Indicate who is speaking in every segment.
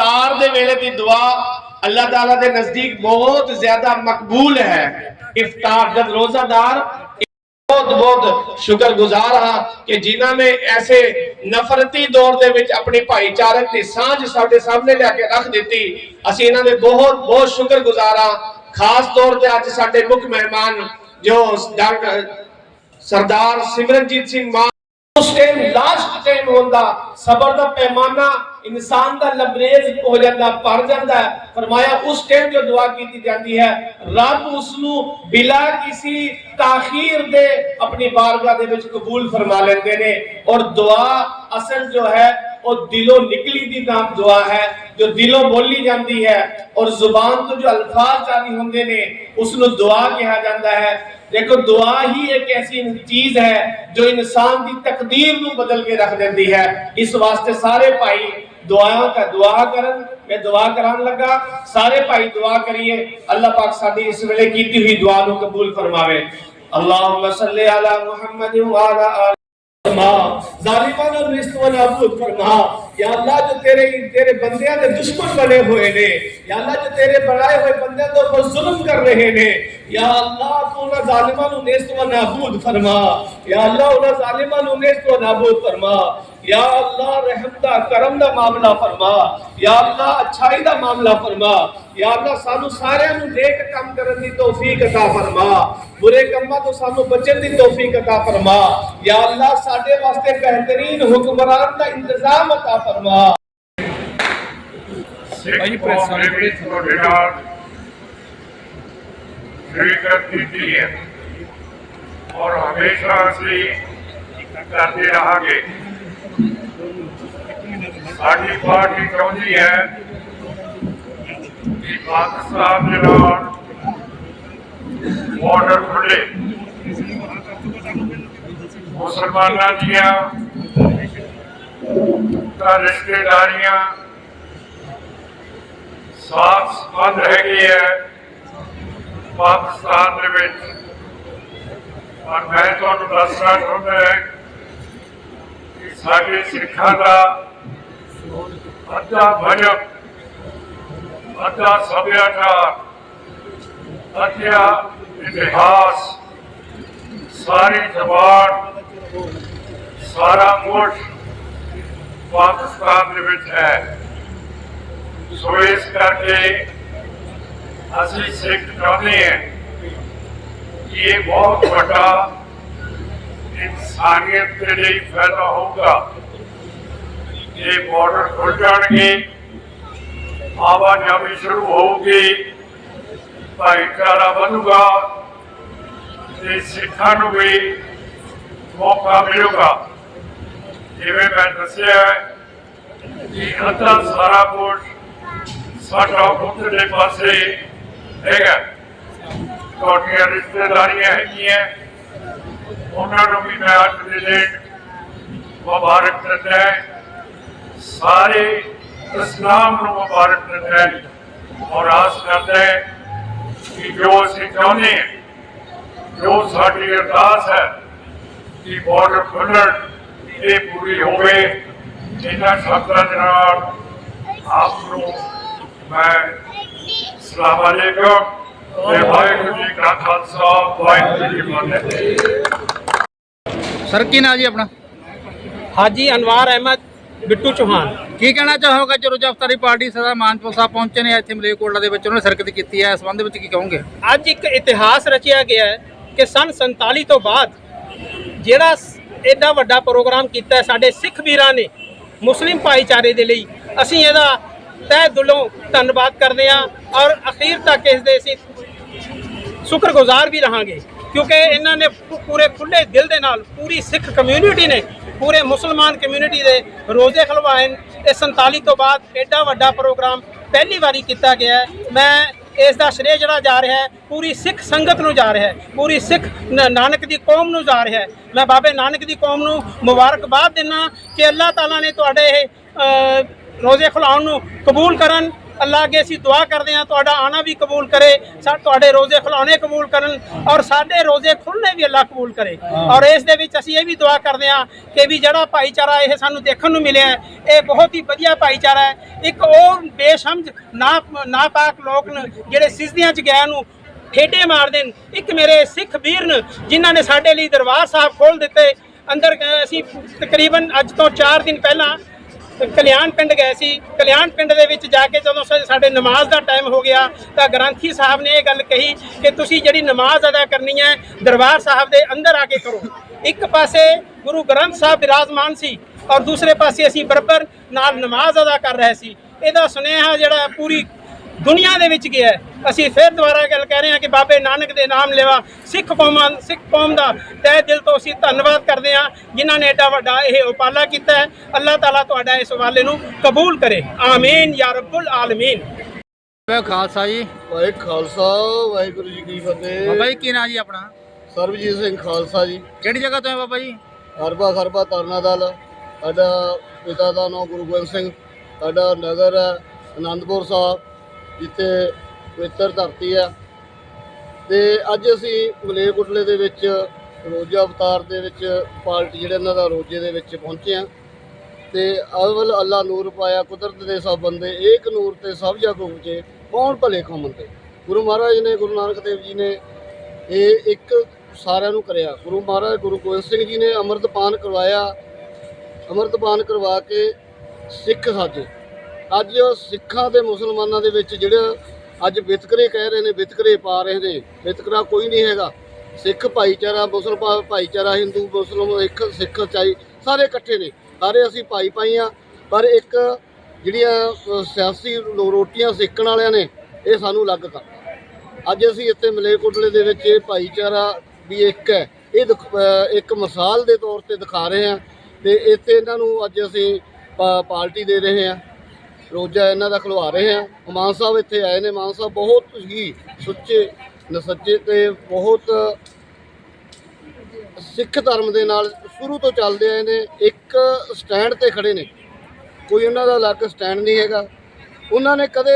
Speaker 1: ਇਫਤਾਰ ਦੇ ਵੇਲੇ ਦੀ ਦੁਆ ਅੱਲਾਹ ਤਾਲਾ ਦੇ ਨਜ਼ਦੀਕ ਬਹੁਤ ਜ਼ਿਆਦਾ ਮਕਬੂਲ ਹੈ। ਇਫਤਾਰ ਜਦ ਰੋਜ਼ਾਦਾਰ, ਬਹੁਤ ਬਹੁਤ ਸ਼ੁਕਰਗੁਜ਼ਾਰ ਹਾਂ ਕਿ ਜਿਨ੍ਹਾਂ ਨੇ ਐਸੇ ਨਫ਼ਰਤੀ ਦੌਰ ਦੇ ਵਿੱਚ ਆਪਣੀ ਭਾਈਚਾਰਕ ਦੀ ਸਾਂਝ ਸਾਡੇ ਸਾਹਮਣੇ ਲਿਆ ਕੇ ਰੱਖ ਦਿੱਤੀ। ਅਸੀਂ ਇਹਨਾਂ ਦੇ ਬਹੁਤ ਬਹੁਤ ਸ਼ੁਕਰਗੁਜ਼ਾਰ ਹਾਂ। ਖਾਸ ਤੌਰ ਤੇ ਅੱਜ ਸਾਡੇ ਮੁੱਖ ਮਹਿਮਾਨ ਜੋ doctor Sardar Simranjit Singh Mann time last time ਹੁੰਦਾ, ਸਬਰ ਦਾ ਪੈਮਾਨਾ ਇਨਸਾਨ ਦਾ ਲਬਰੇਜ਼ ਹੋ ਜਾਂਦਾ, ਭਰ ਜਾਂਦਾ ਫਰਮਾਇਆ, ਉਸ ਟਾਈਮ ਜੋ ਦੁਆ ਕੀਤੀ ਜਾਂਦੀ ਹੈ, ਰੱਬ ਉਸ ਨੂੰ ਬਿਲਾ ਕਿਸੇ ਤਾਖੀਰ ਦੇ ਆਪਣੀ ਬਾਰਗਾਹ ਦੇ ਵਿੱਚ ਕਬੂਲ ਫਰਮਾ ਲੈਂਦੇ ਨੇ। ਔਰ ਦੁਆ ਅਸਲ ਜੋ ਹੈ, ਉਹ ਦਿਲੋਂ ਨਿਕਲੀ ਦੀ ਨਾਮ ਦੁਆ ਹੈ جو دلوں بولی جاندی ہے اور زبان تو جو الفاظ جاری ہوندے نے، اس نو دعا کہا جاندہ ہے۔ دیکھو، دعا ہی ایک ایسی چیز ہے جو انسان کی تقدیر نو بدل کے رکھ دیندی ہے۔ اس واسطے سارے بھائی دعا کا دعا کرن۔ میں دعا کران لگا، سارے بھائی دعا کریے۔ اللہ پاک ساری اس ویلے کیتی ہوئی دعا نو قبول فرماوے۔ اللہم صلی علی محمد و علی آل فرما ظالمان رشت و نابود فرما یا اللہ جو تیرے تیرے بندیاں دے دشمن بنے ہوئے نے، یا اللہ جو تیرے بنائے ہوئے بندیاں دے اوپر ظلم کر رہے نے، یا اللہ تو انہاں ظالماں نو نیست و نابود فرما، یا اللہ انہاں ظالماں نو نیست و نابود فرما، یا اللہ رحم دا، کرم دا معاملہ فرما، یا اللہ اچھائی دا معاملہ فرما، یا اللہ سانو سارے نو نیک کام کرن دی توفیق عطا فرما، برے کماں تو سانو بچن دی توفیق عطا فرما، یا اللہ ساڈے واسطے بہترین حکمران دا انتظام عطا فرما ਫਰਮਾ
Speaker 2: ਸਿੱਖ ਕੌਮ ਨੇ ਵੀ ਤੁਹਾਡੇ ਨਾਲ ਸ਼ਰੀਕਤ ਕੀਤੀ ਹੈ ਔਰ ਹਮੇਸ਼ਾ ਅਸੀਂ ਕਰਦੇ ਰਹਾਂਗੇ ਸਾਡੀ ਪਾਰਟੀ ਚਾਹੁੰਦੀ ਹੈ ਕਿ ਪਾਕਿਸਤਾਨ ਦੇ ਨਾਲ ਬਾਰਡਰ ਖੁੱਲੇ ਮੁਸਲਮਾਨਾਂ ਦੀਆਂ ਤਾਂ ਰਿਸ਼ਤੇਦਾਰੀਆਂ ਸਾਥ ਸੰਬੰਧ ਹੈਗੇ ਹੈ ਪਾਕਿਸਤਾਨ ਦੇ ਵਿੱਚ। ਔਰ ਮੈਂ ਤੁਹਾਨੂੰ ਦੱਸਣਾ ਚਾਹੁੰਦਾ ਹਾਂ ਕਿ ਸਾਡੇ ਸਿੱਖਾਂ ਦਾ ਅੱਧਾ ਭਜਨ, ਅੱਧਾ ਸਭਿਆਚਾਰ, ਅੱਧਾ ਇਤਿਹਾਸ, ਸਾਰੀ ਜ਼ਬਾਨ, ਸਾਰਾ ਕੁਝ ਪਾਕਿਸਤਾਨ ਦੇ ਵਿੱਚ ਹੈ। ਸੋ ਇਸ ਕਰਕੇ ਅਸੀਂ ਸਿੱਖ ਚਾਹੁੰਦੇ ਹਾਂ ਕਿ ਇਹ ਬਹੁਤ ਵੱਡਾ ਇਨਸਾਨੀਅਤ ਦੇ ਲਈ ਫਾਇਦਾ ਹੋਊਗਾ। ਇਹ ਬਾਰਡਰ ਖੁੱਲ ਜਾਣਗੇ, ਆਵਾਜਾਈ ਸ਼ੁਰੂ ਹੋਊਗੀ, ਭਾਈਚਾਰਾ ਵਧੂਗਾ ਤੇ ਸਿੱਖਾਂ ਨੂੰ ਵੀ ਮੌਕਾ ਮਿਲੂਗਾ। ਜਿਵੇਂ ਮੈਂ ਦੱਸਿਆ ਹੈ ਕਿ ਅੱਧਾ ਸਾਰਾ ਕੁਝ ਸਾਡਾ ਉੱਤਰਲੇ ਪਾਸੇ ਹੈਗਾ ਤੁਹਾਡੀਆਂ ਰਿਸ਼ਤੇਦਾਰੀਆਂ ਹੈਗੀਆਂ ਉਹਨਾਂ ਨੂੰ ਵੀ ਮੈਂ ਅੱਜ ਦੇ ਦਿਨ ਮੁਬਾਰਕ ਦਿੰਦਾ ਹਾਂ। ਸਾਰੇ ਇਸਲਾਮ ਨੂੰ ਮੁਬਾਰਕ ਦਿੰਦਾ ਹਾਂ ਔਰ ਆਸ ਕਰਦਾ ਹੈ ਕਿ ਜੋ ਅਸੀਂ ਚਾਹੁੰਦੇ ਹਾਂ ਜੋ ਸਾਡੀ ਅਰਦਾਸ ਹੈ ਕਿ ਬਾਰਡਰ ਖੁੱਲਣ ਇਹ ਪੂਰੀ ਹੋਵੇ ਇਹਨਾਂ ਸ਼ਬਦਾਂ ਦੇ ਨਾਲ ਆਪ ਨੂੰ ਮੈਂ ਸਲਾਮ ਅਲੈਕੁਮ ਤੇ ਵਾਹਿਗੁਰੂ ਜੀ ਕਾ ਖਾਲਸਾ ਵਾਹਿਗੁਰੂ ਜੀ ਕੀ ਫਤਿਹ।
Speaker 3: ਸਰ ਕੀ ਨਾਂ ਜੀ ਆਪਣਾ?
Speaker 4: ਹਾਜੀ ਅਨਵਾਰ ਅਹਿਮਦ ਬਿੱਟੂ ਚੌਹਾਨ।
Speaker 3: ਕੀ ਕਹਿਣਾ ਚਾਹੋਗੇ ਜੋ ਰਜਫਤਾਰੀ ਪਾਰਟੀ ਸਰਦਾਰ ਮਾਨਪੁਰ ਸਾਹਿਬ ਪਹੁੰਚੇ ਨੇ ਇੱਥੇ ਮਲੇਕੋਟਲਾ ਦੇ ਵਿੱਚ ਉਹਨਾਂ ਨੇ ਸ਼ਿਰਕਤ ਕੀਤੀ ਹੈ ਇਸ ਸੰਬੰਧ ਵਿੱਚ ਕੀ ਕਹੋਗੇ?
Speaker 4: ਅੱਜ ਇੱਕ ਇਤਿਹਾਸ ਰਚਿਆ ਗਿਆ ਹੈ ਕਿ ਸਨ 47 ਤੋਂ ਬਾਅਦ ਜਿਹੜਾ ਐਡਾ ਵੱਡਾ ਪ੍ਰੋਗਰਾਮ ਕੀਤਾ ਸਾਡੇ ਸਿੱਖ ਵੀਰਾਂ ਨੇ, ਮੁਸਲਿਮ ਭਾਈਚਾਰੇ ਦੇ ਲਈ ਅਸੀਂ ਇਹਦਾ ਤਹਿ ਦਿਲੋਂ ਧੰਨਵਾਦ ਕਰਦੇ ਹਾਂ ਔਰ ਅਖੀਰ ਤੱਕ ਇਸ ਦੇ ਅਸੀਂ ਸ਼ੁਕਰਗੁਜ਼ਾਰ ਵੀ ਰਹਾਂਗੇ, ਕਿਉਂਕਿ ਇਹਨਾਂ ਨੇ ਪੂਰੇ ਖੁੱਲੇ ਦਿਲ ਦੇ ਨਾਲ ਪੂਰੀ ਸਿੱਖ ਕਮਿਊਨਿਟੀ ਨੇ ਪੂਰੇ ਮੁਸਲਮਾਨ ਕਮਿਊਨਿਟੀ ਦੇ ਰੋਜ਼ੇ ਖਲਵਾਏ ਨੇ। ਇਹ 47 ਤੋਂ ਬਾਅਦ ਐਡਾ ਵੱਡਾ ਪ੍ਰੋਗਰਾਮ ਪਹਿਲੀ ਵਾਰੀ ਕੀਤਾ ਗਿਆ ਮੈਂ ਇਸ ਦਾ ਸ਼੍ਰੇਅ ਜਿਹੜਾ ਜਾ ਰਿਹਾ ਹੈ, ਪੂਰੀ ਸਿੱਖ ਸੰਗਤ ਨੂੰ ਜਾ ਰਿਹਾ ਹੈ, ਪੂਰੀ ਸਿੱਖ ਨਾਨਕ ਦੀ ਕੌਮ ਨੂੰ ਜਾ ਰਿਹਾ ਹੈ। ਮੈਂ ਬਾਬੇ ਨਾਨਕ ਦੀ ਕੌਮ ਨੂੰ ਮੁਬਾਰਕਬਾਦ ਦਿੰਦਾ ਕਿ ਅੱਲਾਹ ਤਾਲਾ ਨੇ ਤੁਹਾਡੇ ਇਹ ਰੋਜ਼ੇ ਖੁਲਾਉਣ ਨੂੰ ਕਬੂਲ ਕਰਨ ਅੱਲਾਹ ਅੱਗੇ ਅਸੀਂ ਦੁਆ ਕਰਦੇ ਹਾਂ ਤੁਹਾਡਾ ਆਣਾ ਵੀ ਕਬੂਲ ਕਰੇ ਸਾ ਤੁਹਾਡੇ ਰੋਜ਼ੇ ਖੁਲਾਉਣੇ ਕਬੂਲ ਕਰਨ ਔਰ ਸਾਡੇ ਰੋਜ਼ੇ ਖੁੱਲਣੇ ਵੀ ਅੱਲਾਹ ਕਬੂਲ ਕਰੇ। ਔਰ ਇਸ ਦੇ ਵਿੱਚ ਅਸੀਂ ਇਹ ਵੀ ਦੁਆ ਕਰਦੇ ਹਾਂ ਕਿ ਵੀ ਜਿਹੜਾ ਭਾਈਚਾਰਾ ਇਹ ਸਾਨੂੰ ਦੇਖਣ ਨੂੰ ਮਿਲਿਆ ਹੈ, ਇਹ ਬਹੁਤ ਹੀ ਵਧੀਆ ਭਾਈਚਾਰਾ ਹੈ। ਇੱਕ ਉਹ ਬੇਸ਼ਮਝ ਨਾ ਨਾਪਾਕ ਲੋਕ ਨੇ ਜਿਹੜੇ ਸਿਜਦਿਆਂ 'ਚ ਗਏ ਨੂੰ ਠੇਡੇ ਮਾਰਦੇ ਨੇ। ਇੱਕ ਮੇਰੇ ਸਿੱਖ ਵੀਰ ਨੇ ਜਿਨ੍ਹਾਂ ਨੇ ਸਾਡੇ ਲਈ ਦਰਬਾਰ ਸਾਹਿਬ ਖੋਲ ਦਿੱਤੇ। ਅੰਦਰ ਗਏ ਅਸੀਂ ਤਕਰੀਬਨ ਅੱਜ ਤੋਂ 4 ਦਿਨ ਪਹਿਲਾਂ ਕਲਿਆਣ ਪਿੰਡ ਗਏ ਸੀ। ਕਲਿਆਣ ਪਿੰਡ ਦੇ ਵਿੱਚ ਜਾ ਕੇ ਜਦੋਂ ਸਾ- ਸਾਡੇ ਨਮਾਜ਼ ਦਾ ਟਾਈਮ ਹੋ ਗਿਆ, ਤਾਂ ਗ੍ਰੰਥੀ ਸਾਹਿਬ ਨੇ ਇਹ ਗੱਲ ਕਹੀ ਕਿ ਤੁਸੀਂ ਜਿਹੜੀ ਨਮਾਜ਼ ਅਦਾ ਕਰਨੀ ਹੈ, ਦਰਬਾਰ ਸਾਹਿਬ ਦੇ ਅੰਦਰ ਆ ਕੇ ਕਰੋ। ਇੱਕ ਪਾਸੇ ਗੁਰੂ ਗ੍ਰੰਥ ਸਾਹਿਬ ਬਿਰਾਜਮਾਨ ਸੀ ਔਰ ਦੂਸਰੇ ਪਾਸੇ ਅਸੀਂ ਬਰਾਬਰ ਨਾਲ ਨਮਾਜ਼ ਅਦਾ ਕਰ ਰਹੇ ਸੀ। ਇਹਦਾ ਸੁਨੇਹਾ ਜਿਹੜਾ ਪੂਰੀ ਦੁਨੀਆ ਦੇ ਵਿੱਚ ਗਿਆ। ਅਸੀਂ ਫਿਰ ਦੁਬਾਰਾ ਗੱਲ ਕਹਿ ਰਹੇ ਹਾਂ ਕਿ ਬਾਬੇ ਨਾਨਕ ਦੇ ਨਾਮ ਲੈਵਾ ਸਿੱਖ ਕੌਮਾਂ ਸਿੱਖ ਕੌਮ ਦਾ ਤਹਿ ਦਿਲ ਤੋਂ ਅਸੀਂ ਧੰਨਵਾਦ ਕਰਦੇ ਹਾਂ ਜਿਨ੍ਹਾਂ ਨੇ ਏਡਾ ਵੱਡਾ ਇਹ ਉਪਾਲਾ ਕੀਤਾ ਹੈ। ਅੱਲਾਹ ਤਾਲਾ ਤੁਹਾਡਾ ਇਸ ਹਵਾਲੇ ਨੂੰ ਕਬੂਲ ਕਰੇ। ਆਮੀਨ ਯਾ ਰੱਬੁਲ ਆਲਮੀਨ।
Speaker 3: ਵੇ ਖਾਲਸਾ ਜੀ।
Speaker 5: ਵਾਹਿ ਖਾਲਸਾ ਵਾਹਿਗੁਰੂ ਜੀ ਕੀ ਫਤਿਹ।
Speaker 3: ਬਾਬਾ ਜੀ ਕੀ ਨਾਂ ਜੀ ਆਪਣਾ?
Speaker 5: ਸਰਬਜੀਤ ਸਿੰਘ ਖਾਲਸਾ ਜੀ।
Speaker 3: ਕਿਹੜੀ ਜਗ੍ਹਾ ਤੋਂ ਹੈ ਬਾਬਾ ਜੀ?
Speaker 5: ਹਰਬਾ ਖਰਬਾ ਤਰਨਾ ਦਲ ਸਾਡਾ ਪਿਤਾ ਦਾ ਨਾਮ ਗੁਰੂ ਗੋਬਿੰਦ ਸਿੰਘ। ਸਾਡਾ ਨਗਰ ਹੈ ਆਨੰਦਪੁਰ ਸਾਹਿਬ। ਜਿੱਥੇ ਪਵਿੱਤਰ ਧਰਤੀ ਹੈ। ਤੇ ਅੱਜ ਅਸੀਂ ਮਲੇਰਕੋਟਲੇ ਦੇ ਵਿੱਚ ਰੋਜ਼ਾ ਅਵਤਾਰ ਦੇ ਵਿੱਚ ਪਾਰਟੀ ਜਿਹੜਾ ਇਹਨਾਂ ਦਾ ਰੋਜ਼ੇ ਦੇ ਵਿੱਚ ਪਹੁੰਚੇ ਆ ਤੇ ਅਵਲ ਅੱਲਾ ਨੂਰ ਪਾਇਆ, ਕੁਦਰਤ ਦੇ ਸਭ ਬੰਦੇ, ਏਕ ਨੂਰ ਤੇ ਸਭ ਜਗ ਉਪਜੇ, ਕੌਣ ਭਲੇ ਕੌਣ ਮੰਦੇ ਗੁਰੂ ਮਹਾਰਾਜ ਨੇ, ਗੁਰੂ ਨਾਨਕ ਦੇਵ ਜੀ ਨੇ ਇਹ ਇੱਕ ਸਾਰਿਆਂ ਨੂੰ ਕਰਿਆ। ਗੁਰੂ ਮਹਾਰਾਜ, ਗੁਰੂ ਗੋਬਿੰਦ ਸਿੰਘ ਜੀ ਨੇ ਅੰਮ੍ਰਿਤਪਾਨ ਕਰਵਾਇਆ। ਅੰਮ੍ਰਿਤਪਾਨ ਕਰਵਾ ਕੇ ਸਿੱਖ ਸਾਜੇ। ਅੱਜ ਸਿੱਖਾਂ ਤੇ ਮੁਸਲਮਾਨਾਂ ਦੇ ਵਿੱਚ ਜਿਹੜੇ ਅੱਜ ਵਿਤਕਰੇ ਕਹਿ ਰਹੇ ਨੇ, ਵਿਤਕਰੇ ਪਾ ਰਹੇ ਨੇ, ਵਿਤਕਰਾ ਕੋਈ ਨਹੀਂ ਹੈਗਾ। ਸਿੱਖ ਭਾਈਚਾਰਾ ਮੁਸਲਮਾਨ ਭਾਈਚਾਰਾ, ਹਿੰਦੂ ਮੁਸਲਮਾਨ ਇੱਕ ਸਿੱਖ ਚਾਈ, ਸਾਰੇ ਇਕੱਠੇ ਨੇ। ਸਾਰੇ ਅਸੀਂ ਭਾਈ ਭਾਈ ਆ, ਪਰ ਇੱਕ ਜਿਹੜੀਆਂ ਸਿਆਸੀ ਰੋਟੀਆਂ ਸੇਕਣ ਵਾਲਿਆਂ ਨੇ, ਇਹ ਸਾਨੂੰ ਅਲੱਗ ਕਰ ਅੱਜ ਅਸੀਂ ਇੱਥੇ ਮਲੇਰਕੋਟਲੇ ਦੇ ਵਿੱਚ ਇਹ ਭਾਈਚਾਰਾ ਵੀ ਇੱਕ ਹੈ। ਇਹ ਦਿਖ- ਇੱਕ ਮਿਸਾਲ ਦੇ ਤੌਰ ਤੇ ਦਿਖਾ ਰਹੇ ਹਾਂ ਤੇ ਇੱਥੇ ਇਹਨਾਂ ਨੂੰ ਅੱਜ ਅਸੀਂ ਪਾ- ਪਾਰਟੀ ਦੇ ਰਹੇ ਹਾਂ ਰੋਜ਼ਾ ਇਹਨਾਂ ਦਾ ਖਲਵਾ ਰਹੇ ਹਾਂ। ਮਾਨ ਸਾਹਿਬ ਇੱਥੇ ਆਏ ਨੇ। ਮਾਨ ਸਾਹਿਬ ਬਹੁਤ ਹੀ ਸੁੱਚੇ ਨਸੱਚੇ ਤੇ ਬਹੁਤ ਸਿੱਖ ਧਰਮ ਦੇ ਨਾਲ ਸ਼ੁਰੂ ਤੋਂ ਚੱਲਦੇ ਆਏ ਨੇ। ਇੱਕ ਸਟੈਂਡ ਤੇ ਖੜੇ ਨੇ। ਕੋਈ ਉਹਨਾਂ ਦਾ ਅਲੱਗ ਸਟੈਂਡ ਨਹੀਂ ਹੈਗਾ। ਉਹਨਾਂ ਨੇ ਕਦੇ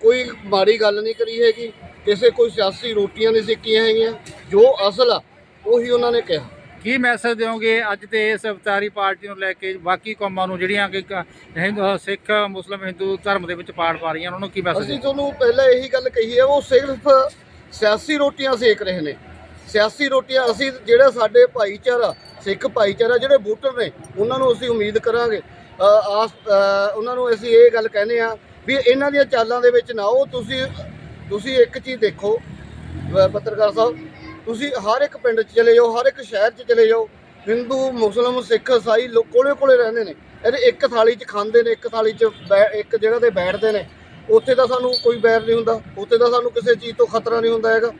Speaker 5: ਕੋਈ ਮਾੜੀ ਗੱਲ ਨਹੀਂ ਕਰੀ ਹੈਗੀ। ਕਿਸੇ ਕੋਈ ਸਿਆਸੀ ਰੋਟੀਆਂ ਨਹੀਂ ਸਿੱਕੀਆਂ ਹੈਗੀਆਂ। ਜੋ ਅਸਲ ਆ, ਉਹੀ ਉਹਨਾਂ ਨੇ ਕਿਹਾ।
Speaker 3: ਕੀ ਮੈਸੇਜ ਦਿਓਗੇ ਅੱਜ ਤੇ ਇਸ ਅਵਤਾਰੀ ਪਾਰਟੀ ਨੂੰ ਲੈ ਕੇ ਬਾਕੀ ਕੌਮਾਂ ਨੂੰ ਜਿਹੜੀਆਂ ਕਿ ਹਿੰਦੂ ਸਿੱਖ ਮੁਸਲਮ ਹਿੰਦੂ ਧਰਮ ਦੇ ਵਿੱਚ ਪਾੜ ਪਾ ਰਹੀਆਂ ਉਹਨਾਂ ਨੂੰ ਕੀ ਮੈਸੇਜ
Speaker 5: ਅਸੀਂ ਤੁਹਾਨੂੰ ਪਹਿਲਾਂ ਇਹੀ ਗੱਲ ਕਹੀ ਹੈ ਉਹ ਸਿਰਫ ਸਿਆਸੀ ਰੋਟੀਆਂ ਸੇਕ ਰਹੇ ਨੇ। ਸਿਆਸੀ ਰੋਟੀਆਂ ਅਸੀਂ ਜਿਹੜਾ ਸਾਡੇ ਭਾਈਚਾਰਾ ਸਿੱਖ ਭਾਈਚਾਰਾ ਜਿਹੜੇ ਵੋਟਰ ਨੇ ਉਹਨਾਂ ਨੂੰ ਅਸੀਂ ਉਮੀਦ ਕਰਾਂਗੇ। ਆਸ ਉਹਨਾਂ ਨੂੰ ਅਸੀਂ ਇਹ ਗੱਲ ਕਹਿੰਦੇ ਆ ਵੀ ਇਹਨਾਂ ਦੀਆਂ ਚਾਲਾਂ ਦੇ ਵਿੱਚ ਨਾ ਆਓ ਤੁਸੀਂ ਤੁਸੀਂ ਇੱਕ ਚੀਜ਼ ਦੇਖੋ ਪੱਤਰਕਾਰ ਸਾਹਿਬ ਤੁਸੀਂ ਹਰ ਇੱਕ ਪਿੰਡ 'ਚ ਚਲੇ ਜਾਓ, ਹਰ ਇੱਕ ਸ਼ਹਿਰ 'ਚ ਚਲੇ ਜਾਓ, ਹਿੰਦੂ, ਮੁਸਲਮ, ਸਿੱਖ, ਈਸਾਈ ਲੋਕ ਕੋਲੇ ਕੋਲੇ ਰਹਿੰਦੇ ਨੇ। ਇਹਦੇ ਇੱਕ ਥਾਲੀ 'ਚ ਖਾਂਦੇ ਨੇ, ਇੱਕ ਥਾਲੀ 'ਚ ਬੈ- ਇੱਕ ਜਗ੍ਹਾ ਤੇ ਬੈਠਦੇ ਨੇ। ਉੱਥੇ ਤਾਂ ਸਾਨੂੰ ਕੋਈ ਬੈਰ ਨਹੀਂ ਹੁੰਦਾ, ਉੱਥੇ ਤਾਂ ਸਾਨੂੰ ਕਿਸੇ ਚੀਜ਼ ਤੋਂ ਖਤਰਾ ਨਹੀਂ ਹੁੰਦਾ ਹੈਗਾ।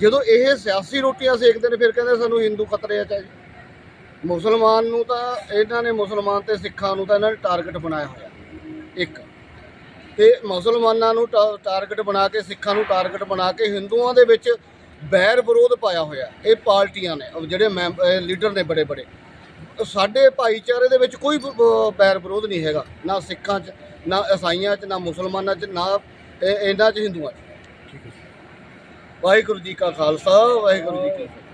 Speaker 5: ਜਦੋਂ ਇਹ ਸਿਆਸੀ ਰੋਟੀਆਂ ਸੇਕਦੇ ਨੇ, ਫਿਰ ਕਹਿੰਦੇ ਸਾਨੂੰ ਹਿੰਦੂ ਖਤਰੇ ਆ ਚਾਹੀ। ਮੁਸਲਮਾਨ ਨੂੰ ਤਾਂ, ਇਹਨਾਂ ਨੇ ਮੁਸਲਮਾਨ ਤੇ ਸਿੱਖਾਂ ਨੂੰ ਤਾਂ ਇਹਨਾਂ ਨੇ ਟਾਰਗੇਟ ਬਣਾਇਆ ਹੋਇਆ। ਇੱਕ। ਤੇ ਮੁਸਲਮਾਨਾਂ ਨੂੰ ਟਾ- ਟਾਰਗੇਟ ਬਣਾ ਕੇ, ਸਿੱਖਾਂ ਨੂੰ ਟਾਰਗੇਟ ਬਣਾ ਕੇ, ਹਿੰਦੂਆਂ ਦੇ ਵਿੱਚ ਬੈਰ ਵਿਰੋਧ ਪਾਇਆ ਹੋਇਆ ਇਹ ਪਾਰਟੀਆਂ ਨੇ ਜਿਹੜੇ ਲੀਡਰ ਨੇ ਬੜੇ ਬੜੇ। ਸਾਡੇ ਭਾਈਚਾਰੇ ਦੇ ਵਿੱਚ ਕੋਈ ਬੈਰ ਵਿਰੋਧ ਨਹੀਂ ਹੈਗਾ। ਨਾ ਸਿੱਖਾਂ 'ਚ ਨਾ ਈਸਾਈਆਂ 'ਚ ਨਾ ਮੁਸਲਮਾਨਾਂ 'ਚ ਨਾ ਇਹ- ਇਹਨਾਂ 'ਚ ਹਿੰਦੂਆਂ 'ਚ। ਵਾਹਿਗੁਰੂ ਜੀ ਕਾ ਖਾਲਸਾ ਵਾਹਿਗੁਰੂ ਜੀ ਕੀ ਫਤਿਹ।